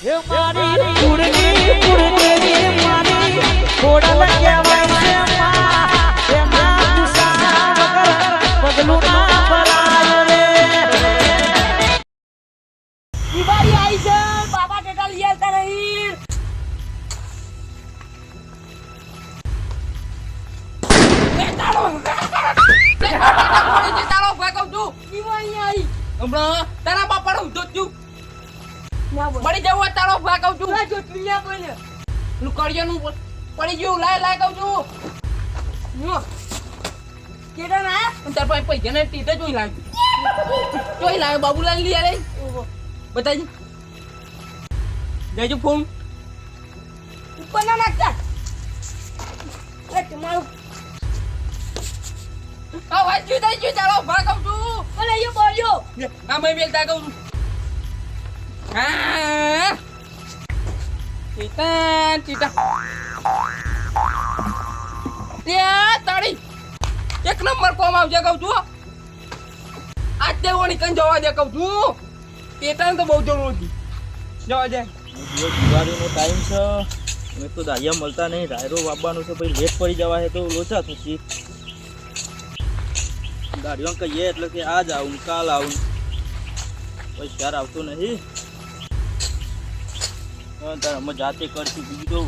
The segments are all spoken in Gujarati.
હે મારી કુળની કુળદેવી મારી ખોડલ તું જો તું ના કડિયાનું પડી ગયું લાય લાય કહું છું. યો, કેડા ના? તાર પાસે પૈસા ને ટીટે જોઈ લાવ્યું જોઈ લાવ્યો બાબુલાલ લઈ ઓહો બતાજી જજો ફોન ઉપર ના નાખતા એ તમારું. આ વાંચ્યું થઈ ગયું તારો ભા કહું છું. બોલે યો બોલ્યો. આ મેં બેલતા કહું છું. હા. ટીટા ટીટા ત્યાં તાળી. એક નંબર કોમ આવજે કહું છું આજ તે કઈ જવા દે કહું છું. ટેટા તો બહુ જરૂર જવા દે. દિવાળીનો ટાઈમ છે. મેં તો દાહિયા મળતા નહીં. ડાયરો વાપવાનું છે ભાઈ લેટ પડી જવા છે તો લોચા થશે દાઢીઓ કહીએ એટલે કે આજ આવું, કાલ આવું. પછી ક્યારે આવતું નહીં. તારે અમે જાતે કરશું બીજું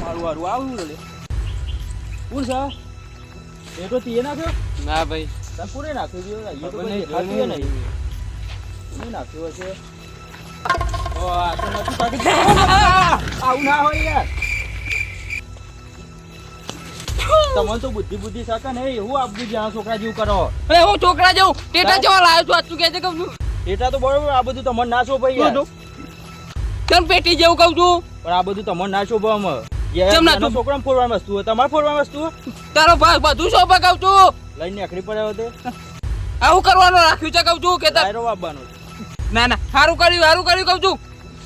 મારું વારું આવું લે. કોણ એ તો તીએ નાખ્યો? ના ભાઈ. કોને નાખ્યો એ તો કોઈ નહીં. કોને નાખ્યો હશે? ઓ, આ તો નથી આવું ના હોય યાર. તમને તો બુદ્ધિ બુદ્ધિ શકે ને એવું આપજો જ્યાં છોકરા જેવું કરો. અરે હું છોકરા જેવું ટેટા જવા લાવ્યો છું આટલું કે છે કહું છું. એટલા તો બરોબર આ બધું તમને ના શોભાઈ યાર. કેમ પેટી જેવું કહું છું? પણ આ બધું તમને ના શોભા અમે કેમ ના જેનો શોભે? વસ્તુ તમારે વસ્તુ તારો બધું શોભા કહું છું. લઈને પડ્યો તે આવું કરવાનું રાખ્યું છે કહું છું કે તારો વાપવાનો ના ના સારું કર્યું સારું કર્યું કહું છું.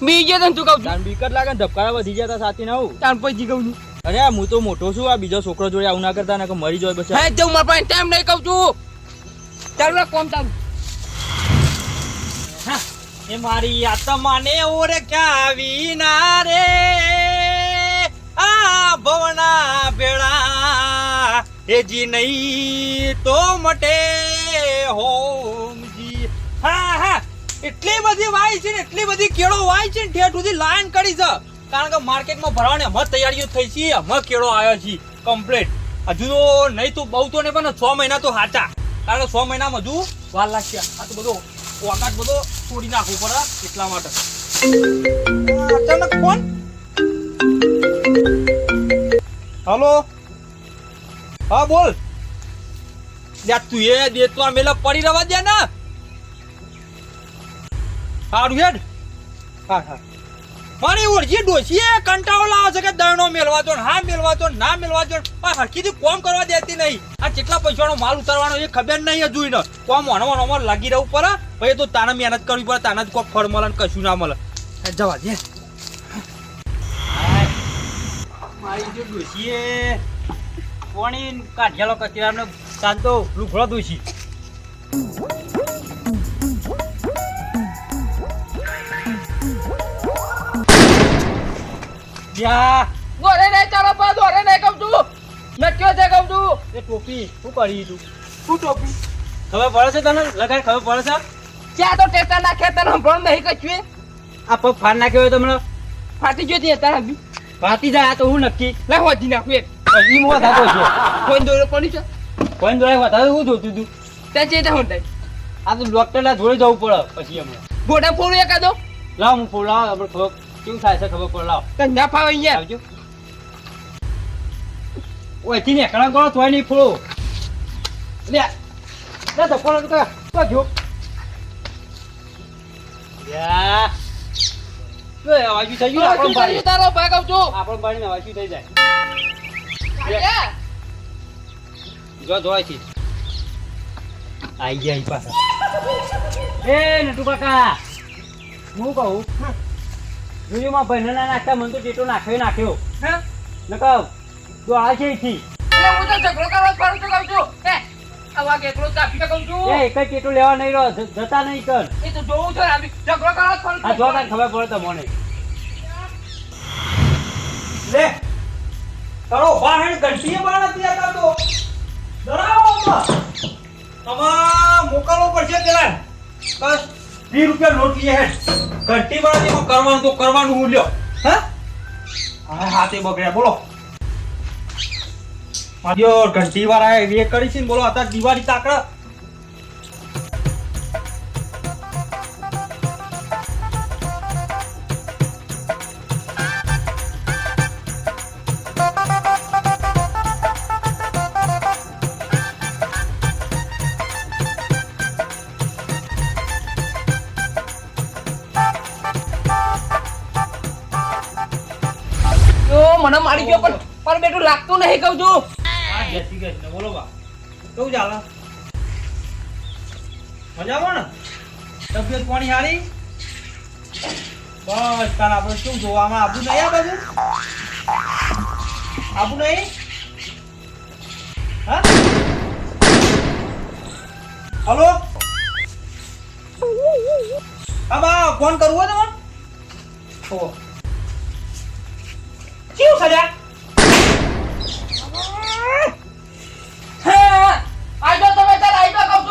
બીજે તને તું કહું છું. તાન લાગે ધબકારા વધી જતા સાથી ના આવું. તાર પછી કહું છું. અરે હું તો મોટો છું આ બીજો છોકરો જોડે આવું ના કરતા ને કે મરી જાય પછી. હે જવું મારા પાસે ટાઈમ નહીં કહું છું. ચાલ કોમ ચાલુ. એ મારી આત્માને ઓર ક્યાં ના રે? આ ભવના બેડા જી નહીં તો મટે હોમજી. હા હા એટલી બધી વાય છે ને એટલી બધી કેળો વાય છે ને ઠેઠ સુધી લાઈન કરી છે કારણ કે માર્કેટમાં ભરવાની હમણાં તૈયારીઓ થઈ છે હમણાં કેળો આવ્યો છે કમ્પ્લેટ હજુ તો નહીં તો બહુ તો નહીં, પણ છ મહિના તો સાચા. કારણ કે છ મહિનામાં હજુ વાર લાગશે. આ તો બધો ઓકાટ બધો તોડી નાખવું પડે એટલા માટે. અચાનક ફોન હલો? હા, બોલ. તું એ દે તો આ મેલા પડી રહેવા દે ને. સારું હેડ. હા હા. મારી ઓળખી ડોશીએ કંટાળો લાવે છે કે દણો મેળવા દો હા મેળવા દો ના મેળવા દો પણ હરખીથી કોમ કરવા દેતી નહીં. આ કેટલા પૈસાનો માલ ઉતારવાનો એ ખબર નહીં જોઈ ને કોમ ઓણો ઓણો લાગી રહેવું પડે. પછી તો તાને મહેનત કરવી પડે તાને જ કોઈ ફળ મળે કશું ના મળે. જવા દે. મારી જો ડોશીએ કોણી કાઢેલો કચરાનો શાંતો લુગડો દોશી યા દોરે નહીં ચાલો પા દોરે નહીં કહું છું. નક્યો છે કહું છું? એ ટોપી શું કરી તું? શું ટોપી? ખબર પડે છે તને? લગાડ ખબર પડે છે? ત્યાં તો ટેટા નાખ્યા તને સંભળણ નહીં કચ્યું આ પગ ફાડ નાખ્યો હોય તમને ફાટી ગયો ત્યાં તારા ફાટી જાય આ તો હું નક્કી. લે હોજી નાખું એક ઈ મોં થતો છે. કોઈ દોરે પડી છે? કોઈ જોડે વધારે હું જોતું તું? ત્યાં ચેતા હું આ તો ડોક્ટરના જોડે જવું પડે પછી હમણાં. ગોડા ફોડું એકાદો? લાવ હું ફોન લાવ આપણે ખબર કેવું થાય છે ખબર પડે? લાવ. તને ના ફાવે અહીંયા. આવજો. ઓયથી ને કણા ગણો તોય નહીં ફોડો. લે લે તો ફોન તો તો જો. યા. તો અવાજ થઈ ગયો આપણો શું બારી તારો કહું છું આપણો બારી અવાજ થઈ જાય. જો જોય છે આઈ ગયા પાછા. એ નટુ કાકા હું કહું? જોયું માં ભાઈને ના નાખતા મને તો ટેટો નાખ્યો નાખ્યો. હે? નકર તો આ છે થી એટલે હું તો ઝઘડો કરવા ફરું છું કહું છું. હે? એકલો જ કાપી કહું છું. એ એક જ ટેટો લેવા નહીં રહ્યો જતા નહીં કર. એ તો જોવું છે ને, આવી ઝઘડો કરવા જ આ જોતા ખબર પડે તમને. લે તારો વાહન ઘંટીએ બાળ નથી કરતો તો ડરાવો અમ્મા. તમા મોકલવો પડશે પેલા બસ 20 રૂપિયા નોટ લઈએ હેડ ઘંટી વાળા કરવાનું તો કરવાનું હું લ્યો. હા? હા હાથે બગડ્યા, બોલો. મારી ઘંટી વાળા એ કરી છે બોલો અત્યારે દિવાળી તાકડા તો મને મારી ગયો, પણ પણ બેટું લાગતું નહીં, કહું છું. હા જય શ્રી બોલો બા. કેવું ચાલે? મજામાં ને? તબિયત પાણી સારી? બસ, તાર આપણે શું જોવામાં આબુ નહીં આ બાજુ? આબુ નહીં? હલો? હા બા, ફોન કરવો છે તમારે ઓ કેવું હા, તમે તાર આઈ જાઓ કહું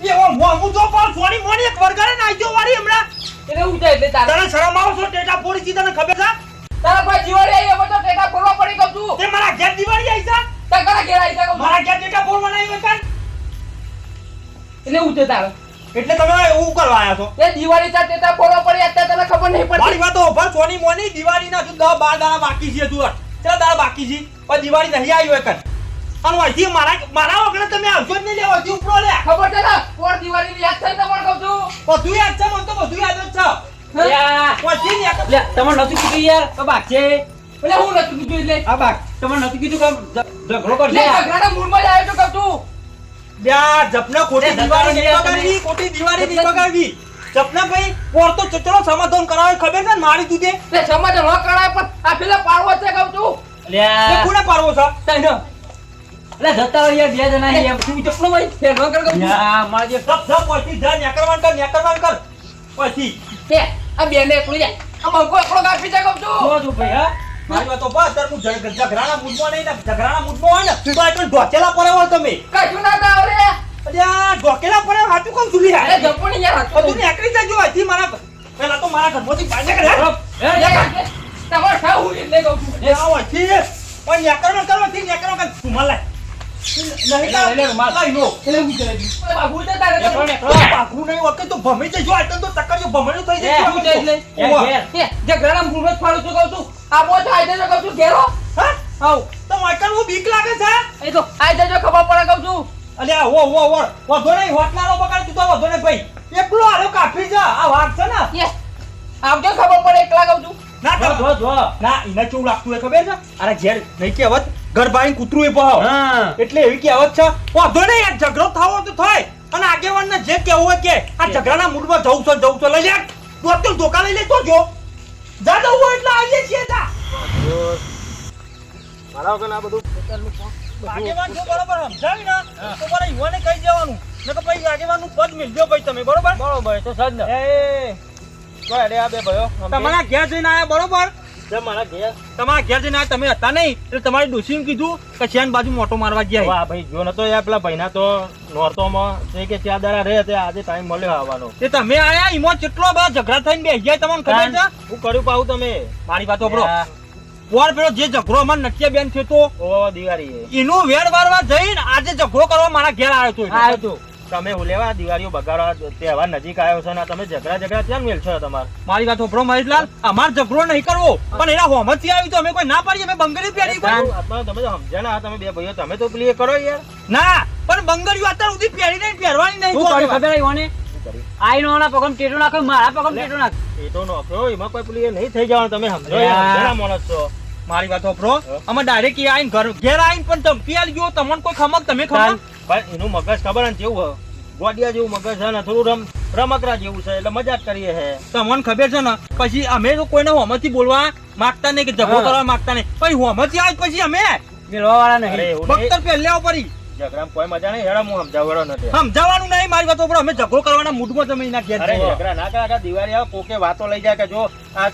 છું એવો મોંઘું તો પણ સોની મોની એક વરગાડે વાળી હમણાં. એટલે હું જાય એટલે તારે. તને શરમ આવે છો? ટેટા ફોડી છી તને ખબર છે? તારા કોઈ દિવાળી આવી હોય તો ટેટા ફોડવા પડી કહું છું તે મારા ઘેર દિવાળી આવી છે તાર ઘરે આવી કહું મારા ઘેર ટેટા ફોડવા નહીં હોય કાન એટલે હું છે તારે. એટલે તમે એવું કરવા આવ્યા છો? એ દિવાળી તાર તેતા ફોડવા પડી અત્યારે તને ખબર નહીં મારી વાતો ઓભર સોની મોની દિવાળી ના શું દસ બાર દાડા બાકી છે તું ચાલ દાડા બાકી છે? પણ દિવાળી નહીં આવી હોય કાન અને અહીંથી મારા મારા વગર તમે આવજો જ નહીં લેવા અહીંથી ઉપરો લે. ખબર છે ને? પોર દિવાળીની યાદ થાય ને પણ કહું છું? બધું યાદ છે મને તો બધું યાદ જ છે. તમારે ને એક- તમને નતું કીધું યાર કે બાગ છે. એટલે હું નથી કીધું એટલે? આ બાગ તમને નતું કીધું કે ઝઘડો કરશે? ઝઘડાના મૂડમાં જ આવ્યો છું કહું છું. જપના ખોટી દિવાળી નહીં ખોટી દિવાળી નહીં જપના ભાઈ પોર તો ચચરો સમાધાન કરાવે ખબર છે મારી તું તે તે ન કરાય પણ આ પેલા પાડવો છે કહું છું. લ્યા, કોને પાડવો છે? તને લે જતા બે જણા એમ. તું ચપલો ભાઈ ફેર ન કર કહું યા, મારા જે જપ જપ પછી જા નેકરવાન કર નેકરવાન કર. પછી. તે આ બેને એકલું જાય. આ મંકો એકલો કાપી જાય કહું છું. જો જો ભાઈ હા? મારી વાતો બસ હું ઝગ- મૂડમાં નહીં ને ઝઘડાના મૂડમાં હોય ને તો આ તો ઢોકેલા પડે હોય તમે કશું ના થાય રે અલ્યા ઢોકેલા પડે સાચું કેમ સુલી હાય જપો ને યાર બધું નેકરી જજો અહીંથી મારા પેલા તો મારા ઘરમાંથી એ, એટલે કહું છું એ આવો. પણ કર. નહીં લે, લે, માર. નો. એટલે હું કરે તારે તો. નહીં વખતે તો ભમી જજો આટલું તો ચક્કરિયું ભમણ્યું થઈ જાય જશે. એટલે મૂડમાં જ ફાડું છું કહું છું આ બહુ આઈ જજો કહું છું ઘેરો. હા? આવ. તો માઈકલ હું બીક લાગે છે? એ તો આઈ જજો ખબર પડે કહું છું. અલ્યા હો વો વો વધો નહીં હોટલાનો બગાડ તું તો વધો નહીં ભાઈ. એકલો આલો કાફી છે આ વાત છે ને. આવજો ખબર પડે એકલા કહું છું. ના જો, તો જો, જો. ના ઇને ચૂ લાગતું હોય ખબર છે? અરે ઘેર નહીં કહેવત. ઘર ભાઈ કૂતરું એ ભાવ હા. એટલે એવી કહેવત છે. વધો નહીં આ ઝઘડો થાવો તો થાય. અને આગેવાનને જે કહેવું હોય કે આ ઝઘડાના મૂડમાં જવું છે જવું છો. લઈ લે. અત્યારે ધોકા લઈ લે તો જો. જા હું એટલે આવીએ છીએ જા આગેવાન છો બરોબર સમજાવી ને? તો મારા યુવાને કહી દેવાનું. ને કે ભાઈ આગેવાનનું પદ મિલજો ભાઈ તમે બરોબર? બરોબર તો સજ ને એ. તમારા ઘેર જઈને આયા બરોબર? મારા ઘેર તમારા ઘેર જઈને આયા તમે હતા નહીં. એટલે તમારી ડોશીને કીધું કે શેન બાજુ મોટો મારવા ગયા વાહ ભાઈ જો નતો યાર પેલા ભાઈના તો નોરતોમાં તે કે ચાર દાડા રહે તે આજે ટાઈમ મળ્યો આવવાનો. તમે આયા ઈમો કેટલો બધા ઝઘડા થઈને બેસી ગયા તમને ખબર છે? હું કર્યું તમે? મારી વાત પોર પેલો જે ઝઘડો અમાર નટિયા બેન થયો તો ઓ દિવાળી એનું વેડ વારવા જઈને આજે ઝઘડો કરવા મારા ઘેર આવ્યો હતો આવ્યો તમે હું લેવા દિવાળીઓ બગાડવા તહેવાર નજીક આવ્યો છે ને તમે ઝઘડા ઝઘડા ક્યાં મેલ છો તમારે? મારી વાત સાંભળો મહેશલાલ અમાર ઝઘડો નહીં કરવો પણ એના હોમતથી આવી તો અમે કોઈ ના પાડીએ અમે બંગડી પહેરી તમે તો સમજ્યા ના તમે બે ભાઈઓ તમે તો પેલી કરો યાર. ના પણ બંગડીઓ અત્યાર સુધી પહેરી નહીં પહેરવાની નહીં શું ખબર કર્યું? આઈ નો ના પગમ ટેટો નાખ્યો મારા પગમ ટેટો નાખ. ટેટો તો એમાં કોઈ પેલી નહીં થઈ જવાનું તમે સમજો યાર, સમજ્યા માણસ છો. મારી વાત સાંભળો અમે ડાયરેક્ટ આવીને ઘર ઘેર આઈને પણ ધમકી આલ ગયો તમને કોઈ ખમક તમે ખમક? પણ એનું મગજ ખબર ને કેવું ગોડિયા જેવું મગજ છે ને થોડું રમ રમકડા જેવું છે એટલે મજાક કરીએ હે. તમને ખબર છે ને પછી અમે તો કોઈને હોમથી બોલવા માંગતા નહીં કે ઝઘડો કરવા માંગતા નહીં. પછી હોમથી આવે પછી અમે મેળવા વાળા નહીં. બખ્તર પહેલ્યા પડી. ઝઘડામાં કોઈ મજા નહીં હેડા હું સમજાવવાનો નથી. સમજાવવાનું નહીં મારી વાતો પર અમે ઝઘડો કરવાના મૂડમાં તમે ના ઘેર ઝઘડા ના કરે દિવાળી આવે કોકે વાતો લઈ જાય કે જો આ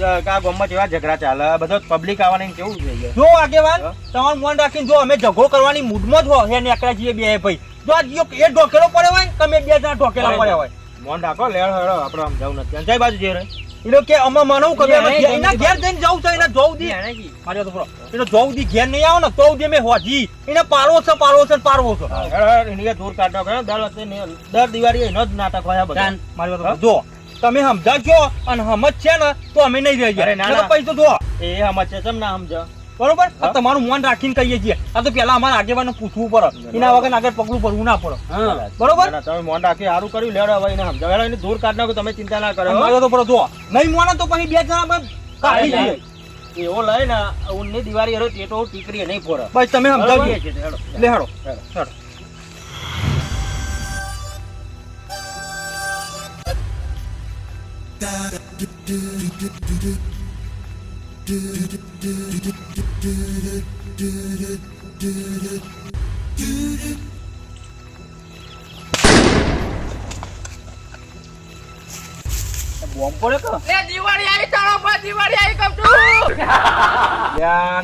જ- ગામમાં કેવા ઝઘડા ચાલે? બધો પબ્લિક આવવાની કેવું જોઈએ? જો આગેવાન તમારું મન રાખીને જો અમે ઝઘડો કરવાની મૂડમાં જ હો હે નેકળા છીએ બે ભાઈ. જો આ જીઓ એ ઢોકેલો પડ્યો હોય તમે બે જણા ઢોકેલા પડ્યા હોય. મોન રાખો લેડ હેડો આપણે સમજાવું નથી. અંજાઈ બાજુ જઈ રહે એટલે કે અમે માનવું કે ઘેર- એના ઘેર જઈને જવું છે એના જોવું દી. મારી વાતો એનો જોવું દી ઘેર નહીં આવો ને તો દી અમે હોજી એને પારવો છે પારવો છે પારવો છે. હેડ હેડ દૂર કાઢ નાખો દર વખતે દર દિવાળી એનો જ નાટક હોય બધા. મારી વાતો જો તમે સમજાજો અને સમજ છે ને તો અમે નહીં રહીએ અરે ના, ના. તો જો એ સમજશે ચમ ના સમજ? બરોબર? તમારું મન રાખીને કહીએ છીએ. આ તો પેલા અમારે આગેવાનો પૂછવું પડે. એના વગર આગળ પગલું ભરવું ના પડે. બરોબર ના, ના, તમે મોન રાખી સારું કર્યું લેડો હવે એને સમજાવ એને દૂર કાઢ નાખો તમે ચિંતા ના કરો. મારી તો પડે જો નહીં મોને તો પછી બે જણા કાઢી અરે, એવો લઈ ને ઊનની દિવાળી હેડો ટેટો ટીકરી નહીં ફોરે બસ તમે સમજાવજો. લે હેડો. હેડો. હેડો.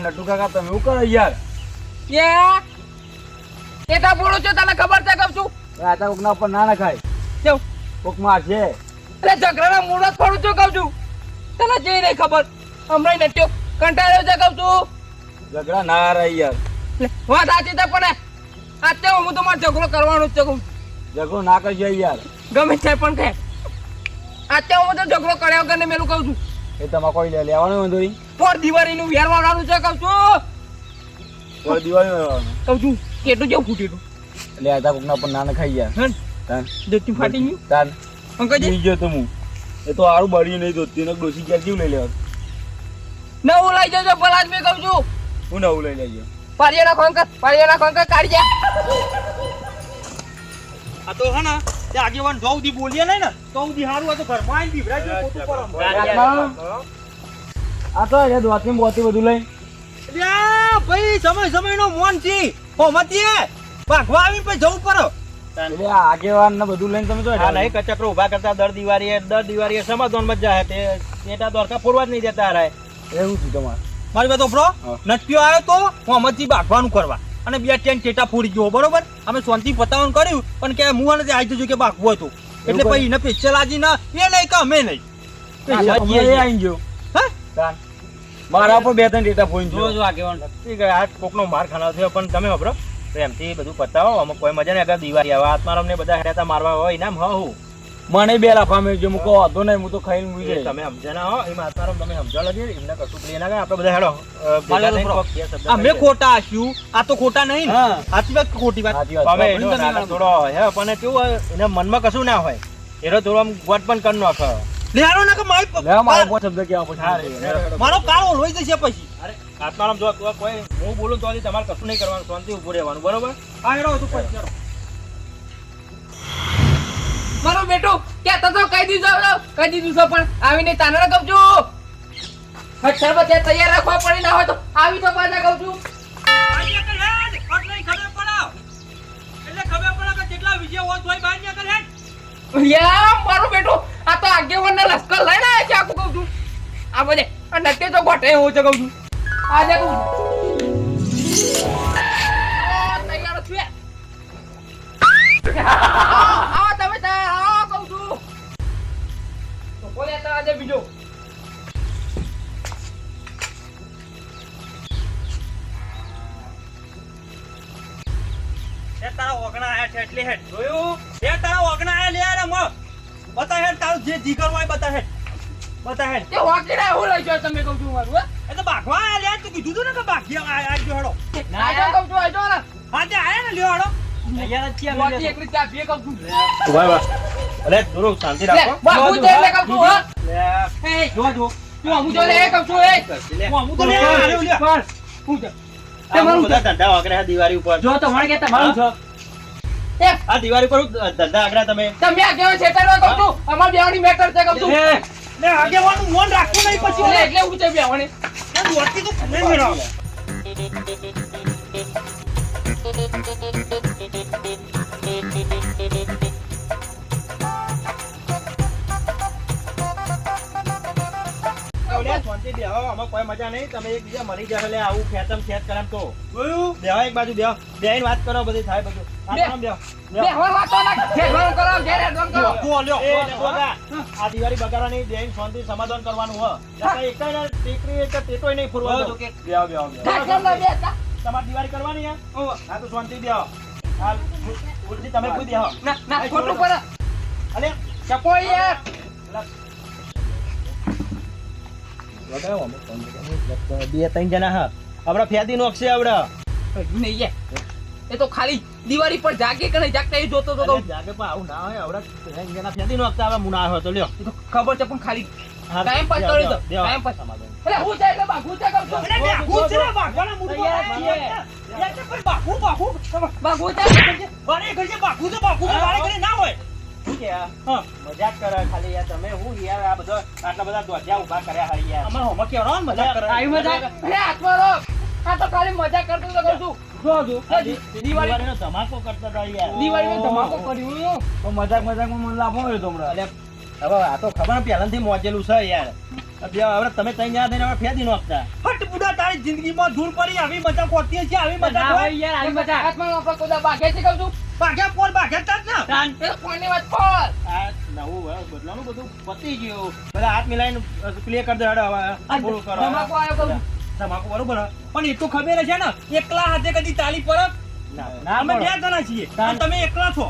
નટુ કાકા તમે શું કરો યાર? એ એટા બોલું છું તને ખબર છે કહું છું કોકના ઉપર ના નખાય. કેવું? કોક મારશે. અરે ઝઘડાના મૂળ થોડું છું કહું છું. તને જઈ રહી ખબર હમણાં નટ્યો કંટાળ્યો છે કહું છું. ઝઘડા ના રહી યાર. વાત સાચી છે પણ આજે હું તો મારે ઝઘડો કરવાનો જ છે. ઝઘડો ના કરજો યાર. ગમે છે પણ કે આજે હું તો ઝઘડો કર્યા વગર ને મેલું કહું છું. એ તમારે કોઈ લે- લેવાનું વાંધો નહીં. પર દિવાળીનું વેર વાળવાનું છે કહું છું. પર દિવાળી કહું છું કેટલું જેવું ફૂટેલું એટલે આતા કોકના પણ નાના ખાઈ ગયા તાન. જતી ફાટી ગયું? તાન. અંકલજી ગયો તો હું. એ તો હારું બળી નહીં તો ને ડોસી ગયા જીવ લઈ લેવા નવું લઈ જજો ભલા જ મેં કહું છું. હું નવું લઈ લેજો પારિયાના ખોંકર પારિયાના ખોંકર કાઢી જા. આ તો હે ને તે આગેવાન જો સુધી બોલીએ નહીં ને તો ઘરમાં આવીને ખોટું કરો. આ તો એ દોતી બોતી બધું લઈ અલ્યા, ભાઈ સમય સમયનો મોન છે. હોમતીએ ભાગવા આવી પછી જવું પડે. એટલે આગેવાન ને બધું લઈને તમે તો હા નહીં કચકરો ઊભા કરતા દર દિવાળીએ દર દિવાળીએ સમાધાનમાં જાય તે તેટા દોરકા ફોરવા જ નહીં દેતા હારાય એવું છે તમારે. મારી વાત ઓફરો નટક્યો આવ્યો તો હોમતી ભાગવાનું કરવા. અને બે ટેન ટેટા ફોડી ગયો બરોબર? અમે શાંતિ પતાવન કર્યું પણ કે હું અને આવી જજો કે ભાગવું હતું એટલે પછી એને પેચલ આજી ના એ નહીં કે અમે નહીં. ગયો. હા? મારા પર બે ત્રણ ડેટા ફોન જો જો આગેવાન. ઠીક આજ કોકનો માર ખાના થયો પણ તમે પ્રેમથી બધું પતાવો. અમે કોઈ મજા નહીં. આગળ દિવાળી આવે આત્મારામ ને બધા હેરાતા મારવા હોય ઇનામ હા હું મને બે લાફા મેળજો મૂકો વાંધો નહીં હું તો ખાઈને મૂકી જઈશ તમે સમજ્યા ના હો. એમાં આત્મારામ તમે સમજો લગે એમને કશું પ્રિય ના આપણે બધા હેડો. તો અમે ખોટા આશ્યું આ તો ખોટા નહીં ને. સાચી વાત ખોટી વાત. હવે એનો. થોડો હે પણ કેવું હોય એના મનમાં કશું ના હોય. એનો થોડો આમ ગોટ પણ કરી નાખે. લે ના કે મારી લે મારો પોચ શબ્દ કેવા પછી રે, મારો કાળો લોહી જશે પછી અરે આત્મારામ જો તો કોઈ હું બોલું તો તમારે કશું નહીં કરવાનું શાંતિ ઉભું રહેવાનું બરોબર આ હેરો તું પછી હેડો. મારો બેટું ક્યાં તો કહી દીધું કહી દીધું છે પણ આવીને તાને કહું છું હચ્છર બધે તૈયાર રાખવા પડી ના હોય તો આવી તો પાછા કહું છું નીકળ. આટલી ખબર પડે. એટલે ખબર પડે કે જેટલા વિજય હોત હોય બહાર નીકળ હેડ. તો લશ્કર લઈને આવ્યા કહું છું. આ બધે આ નટે તો ગોઠે કહું છું. કહું છું. છું તો તો આજે બીજો. તારા ઓગણા આયા છે એટલે હેડ. જોયું? એ તારા ઓગણા આયા લે યાર આમાં. બતા હેડ તારું જે જી હોય બતા હેડ. બતા હેડ. તે વાકીડા હું લઈ જાઓ તમે કહું છું મારું એ તો ભાગવા આયા લે તું કીધું તું ને કે ભાગી આ- આ- આજો હેડો. આજે કહું છું આજો ને હા તે આયા ને લ્યો હેડો. તૈયાર જ છીએ અમે વાકી બેસો. એકલી ચા પીએ કહું છું વાહ વાહ અરે થોડું શાંતિ રાખો બાપુ તો એટલે કહું છું હા એ જો જો. તું અમુ જો લે કહું છું એ હું તો લે આ લ્યો, લ્યો. હું છે આ બધા ધંધા વાગડ્યા દિવાળી ઉપર જો તમારે કે તમારું છે આ દિવાળી પર ધંધા આગળ તમે. તમે આ કેવો છેતરવા કહું છું? અમાર બેવાની મેટર છે કહું છું. ને આગેવાનું મોન રાખવું નહીં પછી. એટલે. એટલે હું છે બેવાની દોડતી તો બેહો, આમાં કોઈ મજા નહીં. તમે એકબીજા મરી જાય એટલે આવું ખેતમ ખેત કરે એમ તો એક બાજુ બે બેહીને વાત કરો બધી થાય બધું. ના આ દિવાળી બગાડવાની શાંતિ સમાધાન કરવાનું હ. એક ના ટેટોય નહીં ફોરવા દો. કે- ના. તમારે દિવાળી કરવાની હા? તો શાંતિ બેહો હાલ ઉલટી તમે કોઈ ના ના ખોટું અલે. ચપો યાર બે ત્રણ જણા હા. આપડે ફેદી નોખશે આપડે કઈ નહીં યાર એ તો ખાલી. દિવાળી પર જાગે કે નહીં જાગતા એ જોતો તો અરે જાગે પણ આવું ના હોય આવડે એના ફેદી નોખતા હવે મુના આવ્યો તો લ્યો ખબર છે પણ ખાલી ટાઈમ પાસ કરી દો ટાઈમ પાસ. એટલે હું જાય એટલે બાગુ છે કમ છું અરે બાકુ છે ને, બાકવાના મૂર્ખો. તૈયાર યાર, તે કોઈ બાકુ, બાકુ. બાગુ છે ઘરે તો ઘરે ના હોય શું કે આ? હા. મજાક કરે ખાલી યાર તમે હું યાર આ બધો આટલા બધા દોઢિયા ઊભા કર્યા હોય યાર અમારે કહેવાનો ને મજાક કરે. આવી મજા અરે હાથમાં આ તો ખાલી મજા કરતો તો કહું છું જો જો આ દી- દિવાળીનો ધમાકો કરતા હતા યાર. દિવાળીનો ધમાકો કર્યો તો મજાક મજાકમાં મને લાભ મળ્યો હમણાં. હવે આ તો ખબર ને પહેલાથી મોજેલું છે યાર. હવે તમે ત્રણ જણા થઈને હવે ફેદી નોખતા હટ બુડા તારી જિંદગીમાં ધૂળ પડી આવી મજાક હોતી છે આવી મજાક હોય યાર આવી મજા હાથમાં આપણે કોઈ બાગે છે. કહું પોર ને. એ તો વાત ખોલ આ નવું હવે બદલાનું બધું પતી ગયું. બધા હાથ મિલાઈને ક્લિયર કરી દે હેડો હવે કરો. ધમાકો આવ્યો કહું છું તમાકુ બરોબર પણ એ તો ખબર છે ને એકલા હાથે કદી તાલી પરત અમે બે જણા છીએ. અને તમે એકલા છો.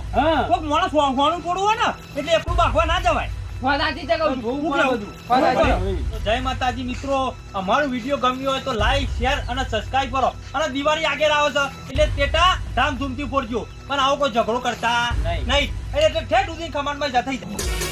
કોક માણસ હોવાનું થોડું હોય ને એટલે એકલું ભાગવા ના જવાય. વાત સાચી છે. કહું છું હું કેવું? વાત સાચી. તો જય માતાજી મિત્રો અમારો વીડિયો ગમ્યો હોય તો લાઈક શેર અને સબસ્ક્રાઇબ કરો. અને દિવાળી આગળ આવે છે એટલે તેટા ધામધૂમથી ફોડજો પણ આવો કોઈ ઝઘડો કરતા નહીં. નહીં. એટલે ઠેઠ સુધી ખમાનમાં જતા